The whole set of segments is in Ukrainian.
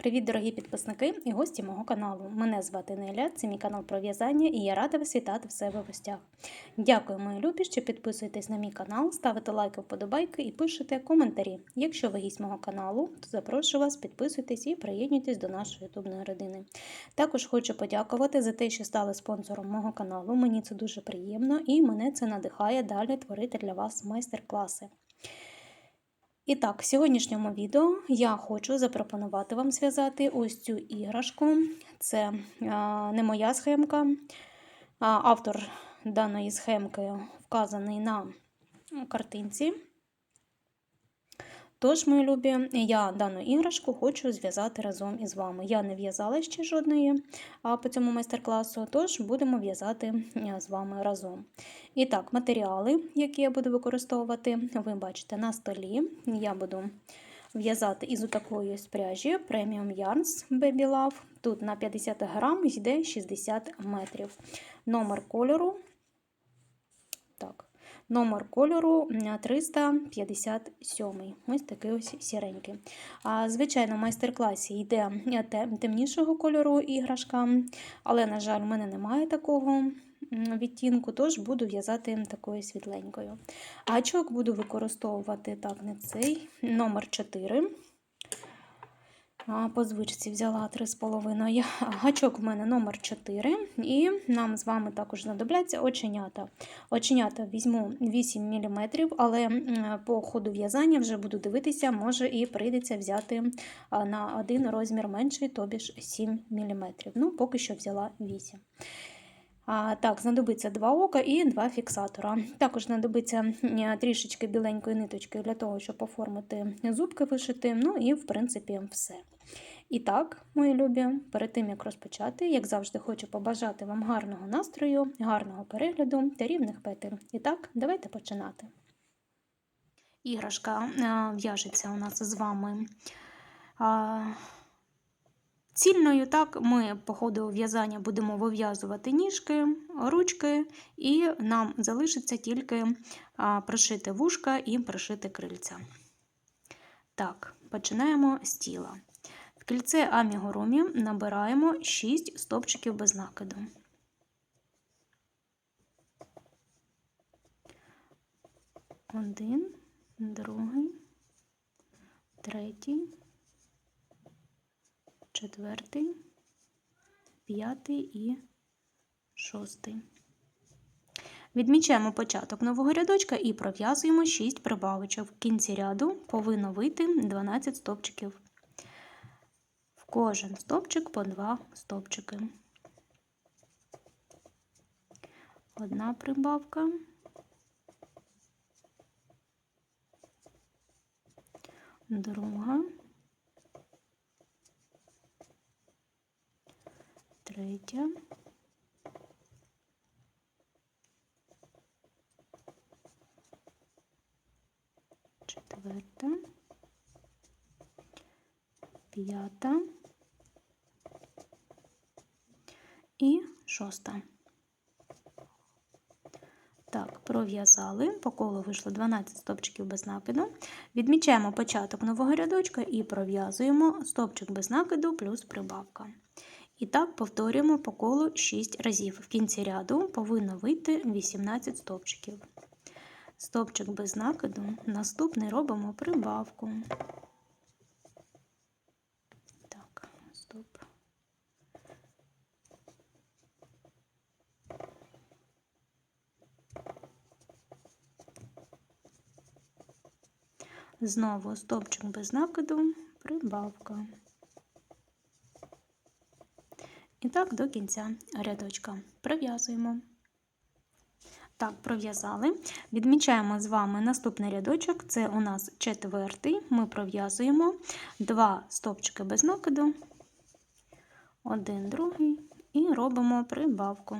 Привіт, дорогі підписники і гості мого каналу. Мене звати Неля, це мій канал про в'язання, і я рада вас вітати в себе в гостях. Дякую, мої любі, що підписуєтесь на мій канал, ставите лайки, вподобайки і пишете коментарі. Якщо ви гість мого каналу, то запрошую вас, підписуйтесь і приєднуйтесь до нашої ютубної родини. Також хочу подякувати за те, що стали спонсором мого каналу. Мені це дуже приємно і мене це надихає далі творити для вас майстер-класи. І так, в сьогоднішньому відео я хочу запропонувати вам зв'язати ось цю іграшку. Це а, не моя схемка. А, автор даної схемки вказаний на картинці. Тож, мої любі, я дану іграшку хочу зв'язати разом із вами. Я не в'язала ще жодної по цьому майстер-класу, тож будемо в'язати з вами разом. І так, матеріали, які я буду використовувати, ви бачите на столі. Я буду в'язати із такої пряжі Premium Yarns Baby Love. Тут на 50 грам йде 60 метрів. Номер кольору. Номер кольору 357. Ось такий ось сіренький. А, Звичайно, в майстер-класі йде темнішого кольору іграшка, але, на жаль, у мене немає такого відтінку, тож буду в'язати такою світленькою. Гачок буду використовувати так, не цей, номер 4. По звичці взяла 3,5. Гачок в мене номер 4 і нам з вами також знадобляться оченята. Оченята візьму 8 мм, але по ходу в'язання вже буду дивитися, може і прийдеться взяти на один розмір менший, тобі ж 7 мм. Ну, поки що взяла 8 а, Так, знадобиться два ока і два фіксатора. Також знадобиться трішечки біленької ниточки для того, щоб оформити зубки вишити. Ну і, в принципі, все. І так, мої любі, перед тим як розпочати, як завжди, хочу побажати вам гарного настрою, гарного перегляду та рівних петель. І так, давайте починати. Іграшка в'яжеться у нас з вами. Цільною так ми по ходу в'язання будемо вив'язувати ніжки, ручки, і нам залишиться тільки прошити вушка і прошити крильця. Так, починаємо з тіла. В кільце амігурумі набираємо 6 стопчиків без накиду. Один, другий, третій четвертий, п'ятий і шостий. Відмічаємо початок нового рядочка і пров'язуємо 6 прибавочок. В кінці ряду повинно вийти 12 стовпчиків. В кожен стовпчик по 2 стовпчики. Одна прибавка. Друга. Третя, четверта, п'ята і шоста. Так, пров'язали, по колу вийшло 12 стопчиків без накиду. Відмічаємо початок нового рядочка і пров'язуємо стопчик без накиду плюс прибавка. І так повторюємо по колу 6 разів. В кінці ряду повинно вийти 18 стовпчиків. Стовпчик без накиду, наступний робимо прибавку. Так, стоп. Знову стовпчик без накиду, прибавка. І так до кінця рядочка. Пров'язуємо. Так, пров'язали. Відмічаємо з вами наступний рядочок, це у нас четвертий. Ми пров'язуємо два стовпчики без накиду, один, другий, і робимо прибавку.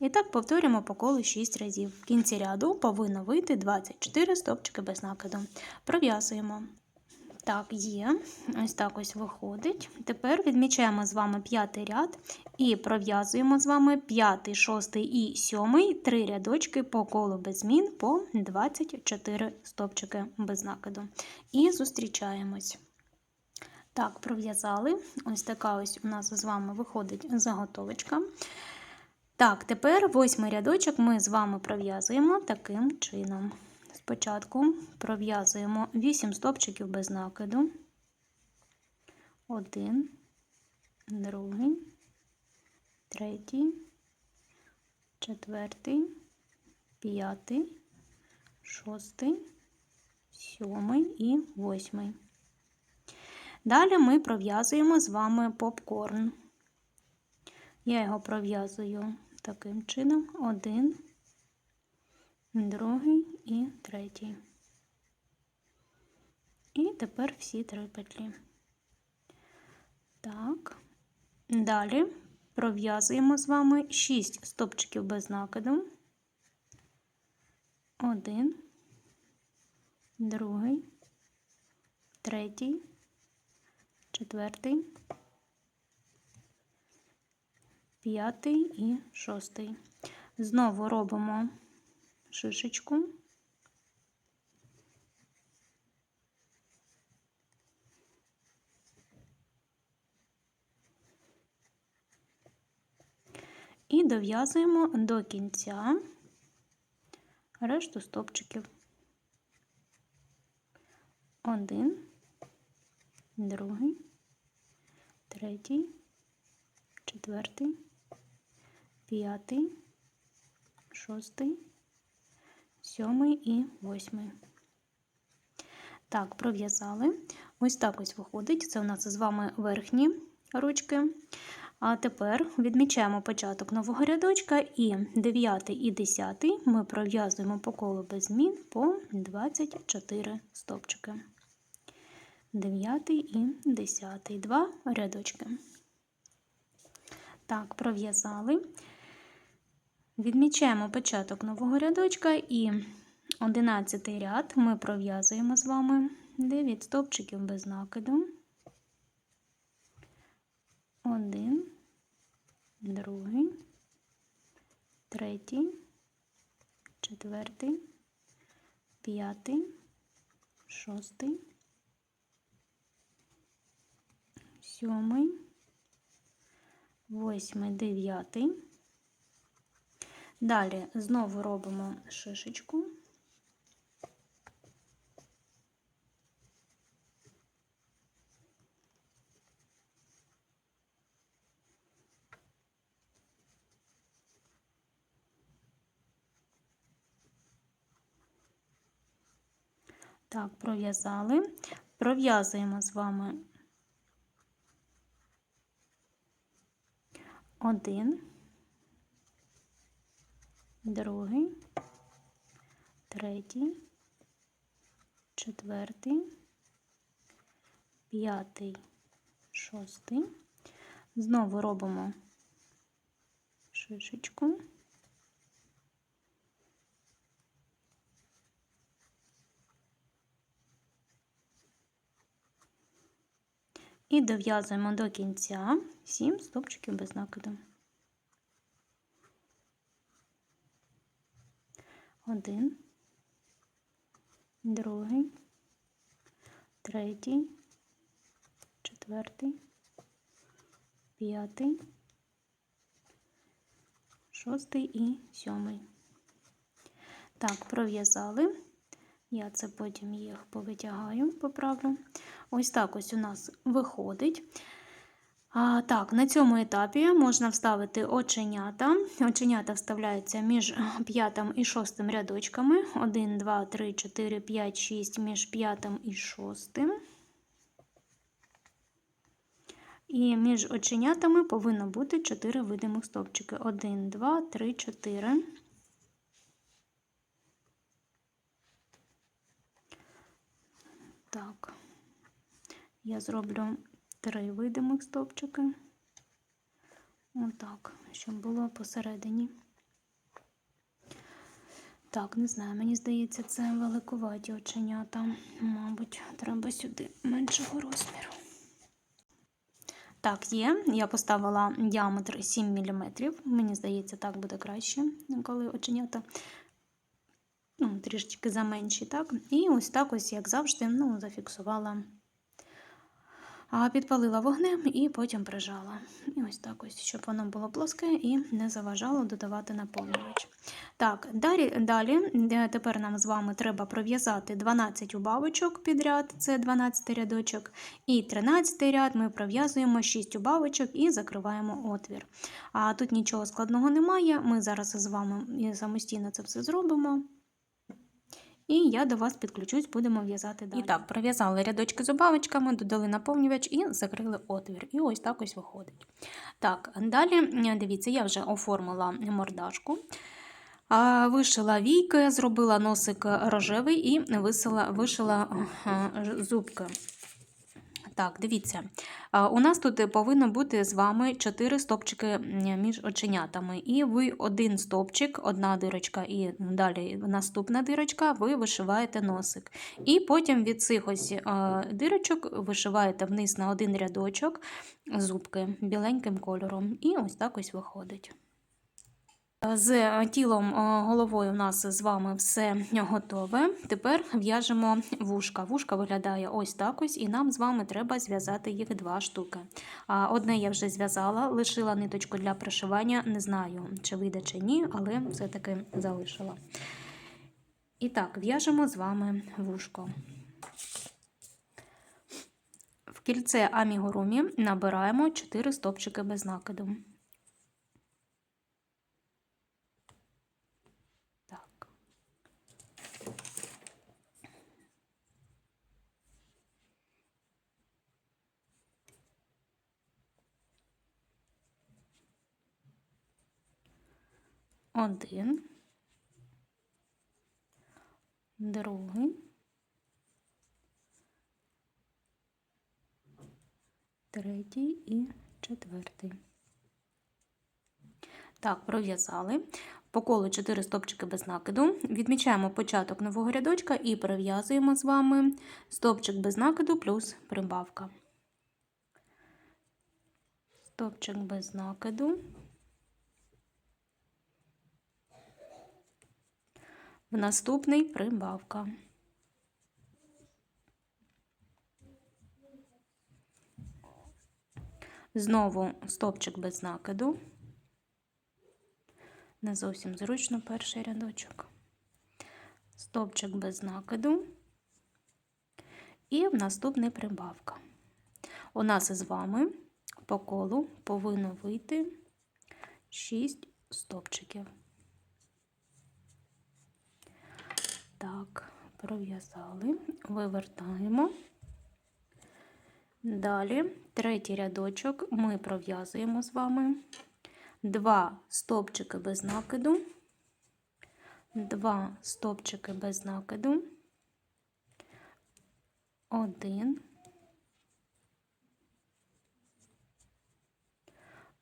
І так повторюємо по колу 6 разів. В кінці ряду повинно вийти 24 стовпчики без накиду. Пров'язуємо. Так, є. Ось так ось виходить. Тепер відмічаємо з вами п'ятий ряд і пров'язуємо з вами п'ятий, шостий і сьомий три рядочки по колу без змін по 24 стовпчики без накиду. І зустрічаємось. Так, пров'язали. Ось така ось у нас з вами виходить заготовочка. Так, тепер восьмий рядочок ми з вами пров'язуємо таким чином. Спочатку пров'язуємо 8 стопчиків без накиду. Один, другий, третій, четвертий, п'ятий, шостий, сьомий і восьмий. Далі ми пров'язуємо з вами попкорн. Я його пров'язую таким чином: один, другий і третій. І тепер всі три петлі. Так, далі пров'язуємо з вами 6 стопчиків без накиду. Один, другий, третій, четвертий, п'ятий і шостий. Знову робимо шишечку. І дов'язуємо до кінця решту стопчиків. Один, другий, третій, четвертий, п'ятий, шостий, сьомий і восьмий. Так, пров'язали. Ось так ось виходить. Це у нас з вами верхні ручки. А тепер відмічаємо початок нового рядочка і 9 і 10 ми пров'язуємо по колу без змін по 24 стовпчики. 9 і 10 два рядочки. Так, пров'язали. Відмічаємо початок нового рядочка і 11 ряд ми пров'язуємо з вами 9 стовпчиків без накиду. Один, другий, третій, четвертий, п'ятий, шостий, сьомий, восьмий, дев'ятий. Далі знову робимо шишечку. Так, пров'язали. Пров'язуємо з вами один, другий, третій, четвертий, п'ятий, шостий. Знову робимо шишечку. І дов'язуємо до кінця 7 стовпчиків без накиду. Один, другий, третій, четвертий, п'ятий, шостий і сьомий. Так, пров'язали. Я це потім їх повитягаю, поправлю. Ось так ось у нас виходить. А, Так, на цьому етапі можна вставити оченята. Оченята вставляються між п'ятим і шостим рядочками. 1, 2, 3, 4, 5, 6 між п'ятим і шостим. І між оченятами повинно бути 4 видимих стовпчики. 1, 2, 3, 4. Так, я зроблю три видимих стовпчики. Отак, щоб було посередині. Так, не знаю, мені здається, це великуваті оченята. Мабуть, треба сюди меншого розміру. Так, є. Я поставила діаметр 7 мм. Мені здається, так буде краще, коли оченята ну, трішечки заменші. Так? І ось так, ось, як завжди, ну, зафіксувала, підпалила вогнем і потім прижала. І ось так ось, щоб воно було плоске і не заважало додавати наповнювач. Так, далі, далі е, тепер нам з вами треба пров'язати 12 убавочок підряд, це 12 рядочок, і 13 ряд ми пров'язуємо 6 убавочок і закриваємо отвір. А тут нічого складного немає. Ми зараз з вами самостійно це все зробимо. І я до вас підключусь, будемо в'язати далі. І так, пров'язали рядочки з убавочками, додали наповнювач і закрили отвір. І ось так ось виходить. Так, далі, дивіться, я вже оформила мордашку. Вишила війки, зробила носик рожевий і висила, вишила зубки. Так, дивіться, у нас тут повинно бути з вами 4 стопчики між оченятами. І ви один стопчик, одна дирочка, і далі наступна дирочка, ви вишиваєте носик. І потім від цих ось дирочок вишиваєте вниз на один рядочок зубки біленьким кольором. І ось так ось виходить. З тілом головою у нас з вами все готове. Тепер в'яжемо вушка. Вушка виглядає ось так ось, і нам з вами треба зв'язати їх два штуки. Одне я вже зв'язала, лишила ниточку для пришивання. Не знаю, чи вийде, чи ні, але все-таки залишила. І так, в'яжемо з вами вушко. В кільце амігурумі набираємо 4 стопчики без накиду. Один, другий, третій і четвертий. Так, пров'язали. По колу 4 стопчики без накиду. Відмічаємо початок нового рядочка і перев'язуємо з вами стопчик без накиду плюс прибавка. Стопчик без накиду. Наступний прибавка. Знову стопчик без накиду. Не зовсім зручно перший рядочок. Стопчик без накиду. І в наступний прибавка. У нас із вами по колу повинно вийти 6 стопчиків. Так, пров'язали, вивертаємо. Далі, третій рядочок ми пров'язуємо з вами. Два стовпчики без накиду, два стовпчики без накиду, один,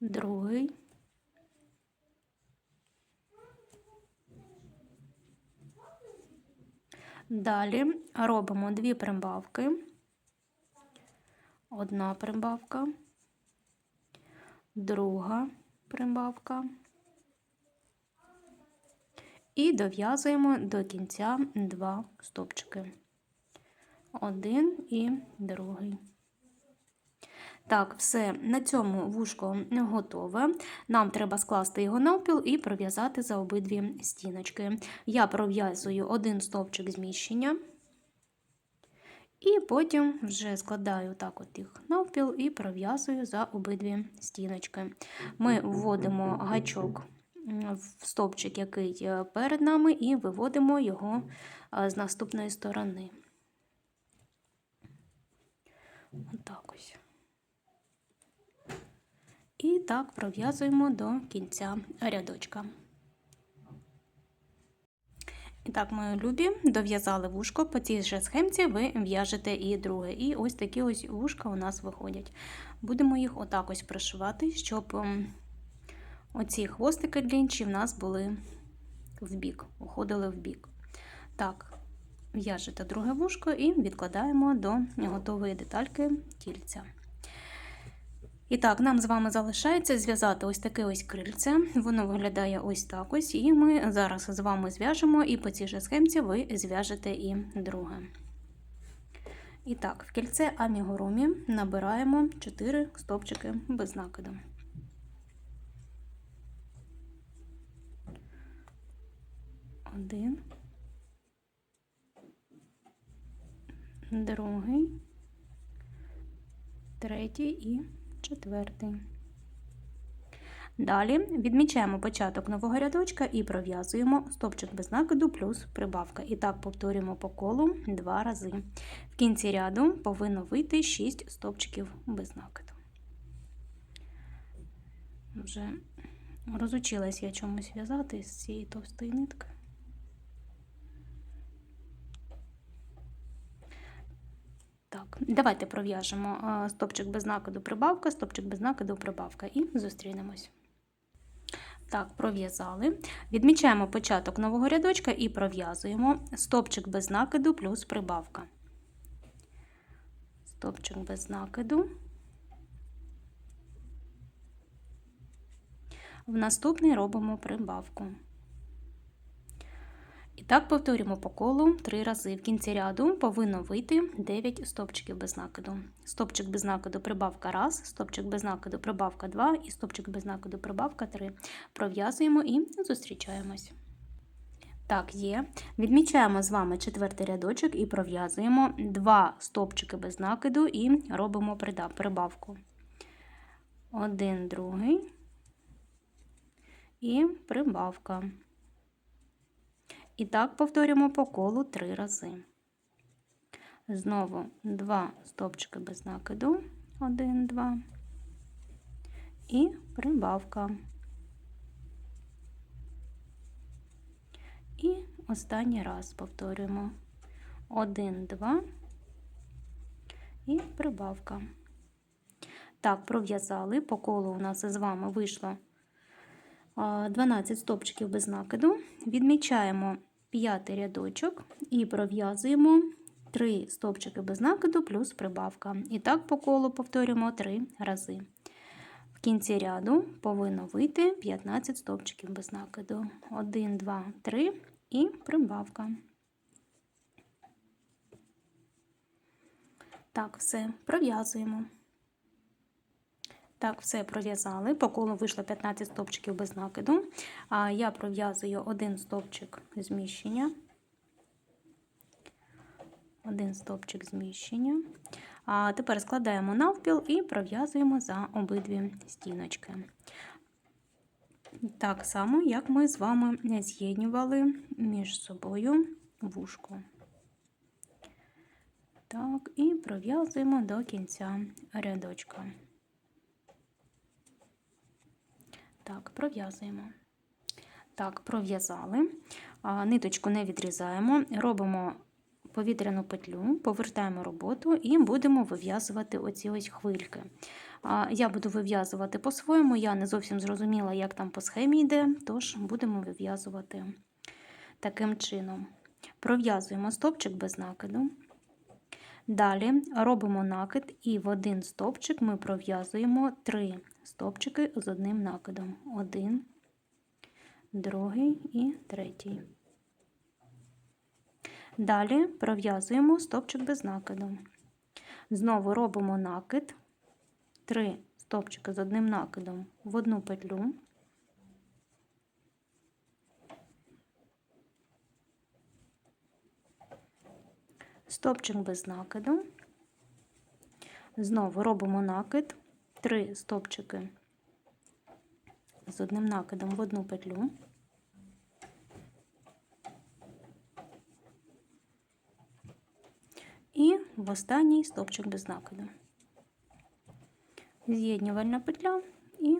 другий, Далі робимо дві прибавки, одна прибавка, друга прибавка і дов'язуємо до кінця два стопчики. Один і другий. Так, все, на цьому вушко готове. Нам треба скласти його навпіл і пров'язати за обидві стіночки. Я пров'язую один стовпчик зміщення, і потім вже складаю так от їх навпіл і пров'язую за обидві стіночки. Ми вводимо гачок в стовпчик, який перед нами, і виводимо його з наступної сторони. Отак ось. І так пров'язуємо до кінця рядочка. І так, мої любі, дов'язали вушко, по цій же схемці ви в'яжете і друге. І ось такі ось вушка у нас виходять. Будемо їх отак ось пришивати, щоб ем, оці хвостики длінші в нас були в бік, уходили в бік. Так, в'яжете друге вушко і відкладаємо до готової детальки тільця. І так, нам з вами залишається зв'язати ось таке ось крильце. Воно виглядає ось так ось. І ми зараз з вами зв'яжемо, і по цій же схемці ви зв'яжете і друге. І так, в кільце амігурумі набираємо 4 стовпчики без накиду. Один. Другий. Третій і четвертий. Далі відмічаємо початок нового рядочка і пров'язуємо стовпчик без накиду плюс прибавка. І так повторюємо по колу два рази. В кінці ряду повинно вийти 6 стовпчиків без накиду. Вже розучилась я чомусь в'язати з цієї товстої нитки. Так, давайте пров'яжемо стопчик без накиду прибавка, стопчик без накиду прибавка і зустрінемось. Так, пров'язали. Відмічаємо початок нового рядочка і пров'язуємо стопчик без накиду плюс прибавка. Стопчик без накиду. В наступний робимо прибавку. І так повторюємо по колу 3 рази. В кінці ряду повинно вийти 9 стопчиків без накиду. Стопчик без накиду прибавка 1, стопчик без накиду прибавка 2 і стопчик без накиду прибавка 3. Пров'язуємо і зустрічаємось. Так, є. Відмічаємо з вами четвертий рядочок і пров'язуємо 2 стопчики без накиду і робимо прибавку. Один, другий і прибавка. І так повторюємо по колу три рази. Знову два стовпчики без накиду, один, два. І прибавка. І останній раз повторюємо один, два і прибавка. Так, пров'язали, по колу у нас з вами вийшло 12 стопчиків без накиду. Відмічаємо п'ятий рядочок і пров'язуємо 3 стовпчики без накиду плюс прибавка. І так по колу повторюємо 3 рази. В кінці ряду повинно вийти 15 стовпчиків без накиду. 1, 2, 3 і прибавка. Так, все, пров'язуємо. Так, все пров'язали. По колу вийшло 15 стовпчиків без накиду. А я пров'язую один стовпчик зміщення. Один стовпчик зміщення. А тепер складаємо навпіл і пров'язуємо за обидві стіночки. Так само, як ми з вами з'єднювали між собою вушко. Так, і пров'язуємо до кінця рядочка. Так, пров'язуємо. Так, пров'язали. Ниточку не відрізаємо, робимо повітряну петлю, повертаємо роботу і будемо вив'язувати оці ось хвильки. Я буду вив'язувати по-своєму, я не зовсім зрозуміла, як там по схемі йде, тож будемо вив'язувати таким чином. Пров'язуємо стовпчик без накиду. Далі робимо накид і в один стовпчик ми пров'язуємо три стовпчики з одним накидом. Один, другий і третій. Далі пров'язуємо стовпчик без накиду. Знову робимо накид, три стовпчики з одним накидом в одну петлю. Стовпчик без накиду. Знову робимо накид, три стовпчики з одним накидом в одну петлю. І в останній стовпчик без накиду. З'єднювальна петля і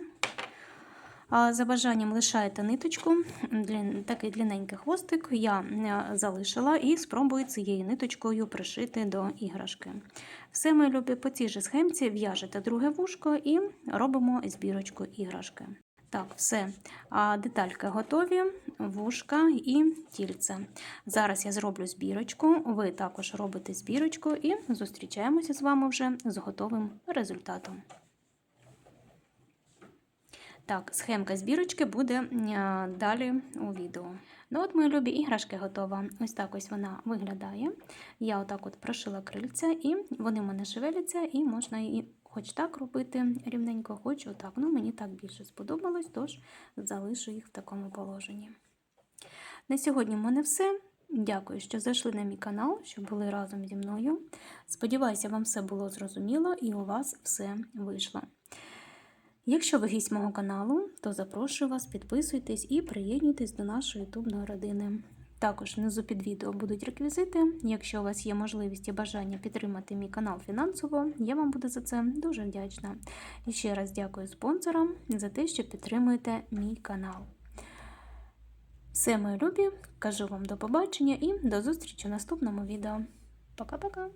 за бажанням лишаєте ниточку, такий длинненький хвостик я е, залишила і спробую цією ниточкою пришити до іграшки. Все, мої любі, по цій же схемці в'яжете друге вушко і робимо збірочку іграшки. Так, все. Детальки готові. вушка і тільце. Зараз я зроблю збірочку, ви також робите збірочку і зустрічаємося з вами вже з готовим результатом. Так, схемка збірочки буде е, далі у відео. Ну от, мої любі, іграшки готова. Ось так ось вона виглядає. Я отак от прошила крильця, і вони в мене шевеляться, і можна і хоч так робити рівненько, хоч отак. Ну, мені так більше сподобалось, тож залишу їх в такому положенні. На сьогодні в мене все. Дякую, що зайшли на мій канал, що були разом зі мною. Сподіваюся, вам все було зрозуміло і у вас все вийшло. Якщо ви гість мого каналу, то запрошую вас, підписуйтесь і приєднуйтесь до нашої ютубної родини. Також внизу під відео будуть реквізити. Якщо у вас є можливість і бажання підтримати мій канал фінансово, я вам буду за це дуже вдячна. І ще раз дякую спонсорам за те, що підтримуєте мій канал. Все, мої любі, кажу вам до побачення і до зустрічі в наступному відео. Пока-пока!